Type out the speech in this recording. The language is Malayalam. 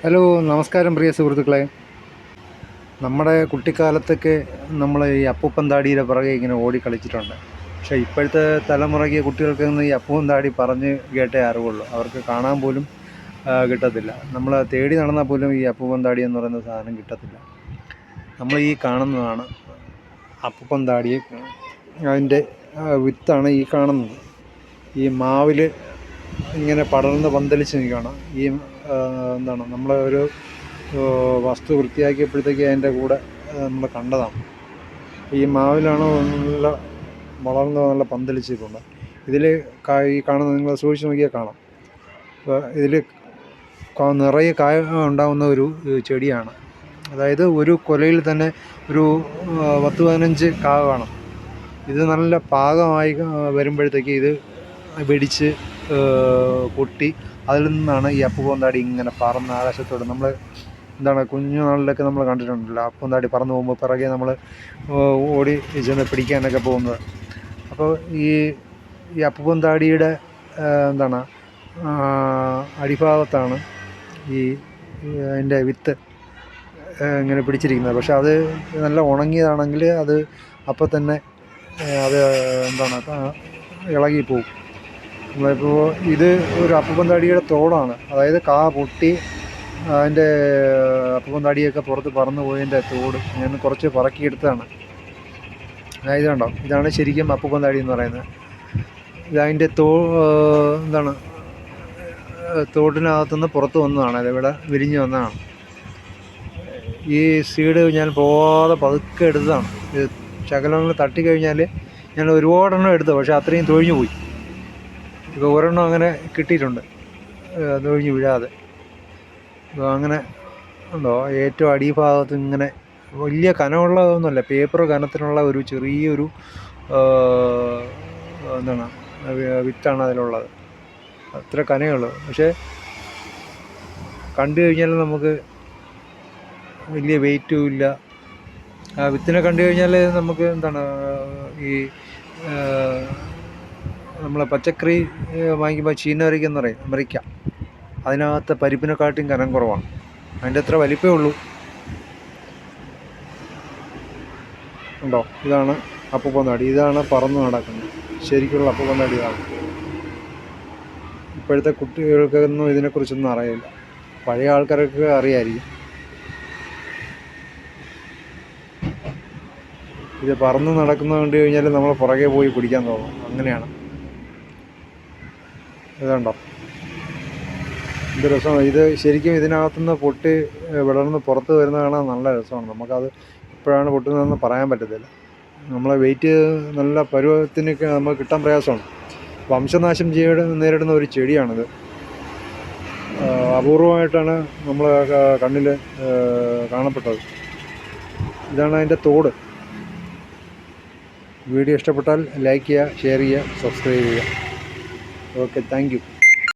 ഹലോ നമസ്കാരം പ്രിയ സുഹൃത്തുക്കളെ. നമ്മുടെ കുട്ടിക്കാലത്തൊക്കെ നമ്മൾ ഈ അപ്പൂപ്പൻ താടിയുടെ പുറകെ ഇങ്ങനെ ഓടി കളിച്ചിട്ടുണ്ട്. പക്ഷേ ഇപ്പോഴത്തെ തലമുറയ്ക്ക് കുട്ടികൾക്കൊന്നും ഈ അപ്പൂപ്പൻ താടി പറഞ്ഞ് കേട്ടേ അറിവുള്ളൂ. അവർക്ക് കാണാൻ പോലും കിട്ടത്തില്ല. നമ്മൾ തേടി നടന്നാൽ പോലും ഈ അപ്പൂപ്പൻ താടി എന്ന് പറയുന്ന സാധനം കിട്ടത്തില്ല. നമ്മൾ ഈ കാണുന്നതാണ് അപ്പൂപ്പൻ താടിയെ അതിന്റെ വിത്താണ് ഈ കാണുന്നത്. ഈ മാവിൽ ഇങ്ങനെ പടർന്ന് പന്തലിച്ച് നിൽക്കുകയാണ്. ഈ എന്താണ് നമ്മൾ ഒരു വസ്തു വൃത്തിയാക്കിയപ്പോഴത്തേക്ക് അതിന്റെ കൂടെ നമ്മൾ കണ്ടതാണ്. ഈ മാവിലാണ് നല്ല വളർന്ന് നല്ല പന്തലിച്ചിട്ടുണ്ട് ഇതിൽ ഈ കാണുന്ന നിങ്ങൾ സൂക്ഷിച്ച് നോക്കിയാൽ കാണാം. ഇതിൽ നിറയെ കായ ഉണ്ടാകുന്ന ഒരു ചെടിയാണ്. അതായത് ഒരു കൊലയിൽ തന്നെ ഒരു പത്ത് പതിനഞ്ച് കായ കാണും ഇത് നല്ല പാകമായി വരുമ്പോഴത്തേക്ക് ഇത് വെടിച്ച് പൊട്ടി അതിൽ നിന്നാണ് ഈ അപ്പുപൊന്താടി ഇങ്ങനെ പറന്ന് ആകാശത്തോട് നമ്മൾ എന്താണ് കുഞ്ഞു നാളിലൊക്കെ നമ്മൾ കണ്ടിട്ടുണ്ടല്ലോ. അപ്പുപൊന്താടി പറന്ന് പോകുമ്പോൾ പിറകെ നമ്മൾ ഓടി ചെന്ന് പിടിക്കാനൊക്കെ പോകുന്നത്. അപ്പോൾ ഈ ഈ അപ്പുപൊന്താടിയുടെ എന്താണ് അടിഭാഗത്താണ് ഈ അതിന്റെ വിത്ത് ഇങ്ങനെ പിടിച്ചിരിക്കുന്നത്. പക്ഷെ അത് നല്ല ഉണങ്ങിയതാണെങ്കിൽ അത് അപ്പം തന്നെ അത് എന്താണ് ഇളകിപ്പോവും നമ്മളിപ്പോൾ ഇത് ഒരു അപ്പുപന്താടിയുടെ തോടാണ്. അതായത് കാ പൊട്ടി അതിന്റെ അപ്പുപന്താടിയൊക്കെ പുറത്ത് പറന്നു പോയതിന്റെ തോട് ഞാൻ കുറച്ച് പറക്കിയെടുത്തതാണ്. അതായത് കണ്ടോ? ഇതാണ് ശരിക്കും അപ്പുപന്താടി എന്ന് പറയുന്നത്. ഇതതിന്റെ തോ എന്താണ് തോട്ടിനകത്തുനിന്ന് പുറത്ത് വന്നതാണ്. അതിവിടെ വിരിഞ്ഞ് വന്നതാണ്. ഈ സീഡ് ഞാൻ പോവാതെ പതുക്കെ എടുത്തതാണ്. ഇത് ശകലങ്ങൾ തട്ടിക്കഴിഞ്ഞാൽ ഞാൻ ഒരുപാടെണ്ണം എടുത്തു പക്ഷേ അത്രയും തൊഴിഞ്ഞു പോയി. ഇപ്പോൾ ഒരെണ്ണം അങ്ങനെ കിട്ടിയിട്ടുണ്ട്. നൊഴിഞ്ഞ് വീഴാതെ. അപ്പോൾ അങ്ങനെ ഉണ്ടോ? ഏറ്റവും അടിഭാഗത്ത് ഇങ്ങനെ വലിയ കനമുള്ളതൊന്നുമല്ല. പേപ്പർ കനത്തിനുള്ള ഒരു ചെറിയൊരു എന്താണ് വിത്താണ് അതിലുള്ളത്. അത്ര കനമേ ഉള്ളൂ. പക്ഷേ കണ്ടു കഴിഞ്ഞാൽ നമുക്ക് വലിയ വെയിറ്റും ഇല്ല. ആ വിത്തിനെ കണ്ടു കഴിഞ്ഞാൽ നമുക്ക് എന്താണ് ഈ ഏഹ്, നമ്മളെ പച്ചക്കറി വാങ്ങിക്കുമ്പോൾ ചീനവരയ്ക്കെന്ന് പറയും. അമരിക്ക അതിനകത്ത് പരിപ്പിനെക്കാട്ടിയും കനം കുറവാണ്. അതിന്റെ അത്ര വലിപ്പമേ ഉള്ളൂ. ഉണ്ടോ? ഇതാണ് അപ്പൂപ്പനാടി ഇതാണ് പറന്ന് നടക്കുന്നത്. ശരിക്കുള്ള അപ്പൂപ്പനാടി ഇതാണ്. ഇപ്പോഴത്തെ കുട്ടികൾക്കൊന്നും ഇതിനെക്കുറിച്ചൊന്നും അറിയില്ല. പഴയ ആൾക്കാർക്ക് അറിയായിരിക്കും. ഇത് പറന്ന് നടക്കുന്നത് കണ്ടു കഴിഞ്ഞാൽ നമ്മൾ പുറകെ പോയി പിടിക്കാൻ തോന്നും. അങ്ങനെയാണ്. ഇതുണ്ടോ? എന്ത് രസമാണ്. ഇത് ശരിക്കും ഇതിനകത്തുനിന്ന് പൊട്ടി വിടർന്ന് പുറത്ത് വരുന്ന കാണാൻ നല്ല രസമാണ്. നമുക്കത് എപ്പോഴാണ് പൊട്ടുന്നതെന്ന് പറയാൻ പറ്റത്തില്ല. നമ്മളെ വെയിറ്റ് നല്ല പരുവത്തിനൊക്കെ നമുക്ക് കിട്ടാൻ പ്രയാസമാണ്. വംശനാശം ചെയ്യ നേരിടുന്ന ഒരു ചെടിയാണിത്. അപൂർവമായിട്ടാണ് നമ്മൾ കണ്ണിൽ കാണപ്പെട്ടത്. ഇതാണ് അതിന്റെ തോട്. വീഡിയോ ഇഷ്ടപ്പെട്ടാൽ ലൈക്ക് ചെയ്യുക ഷെയർ ചെയ്യുക സബ്സ്ക്രൈബ് ചെയ്യുക. Okay thank you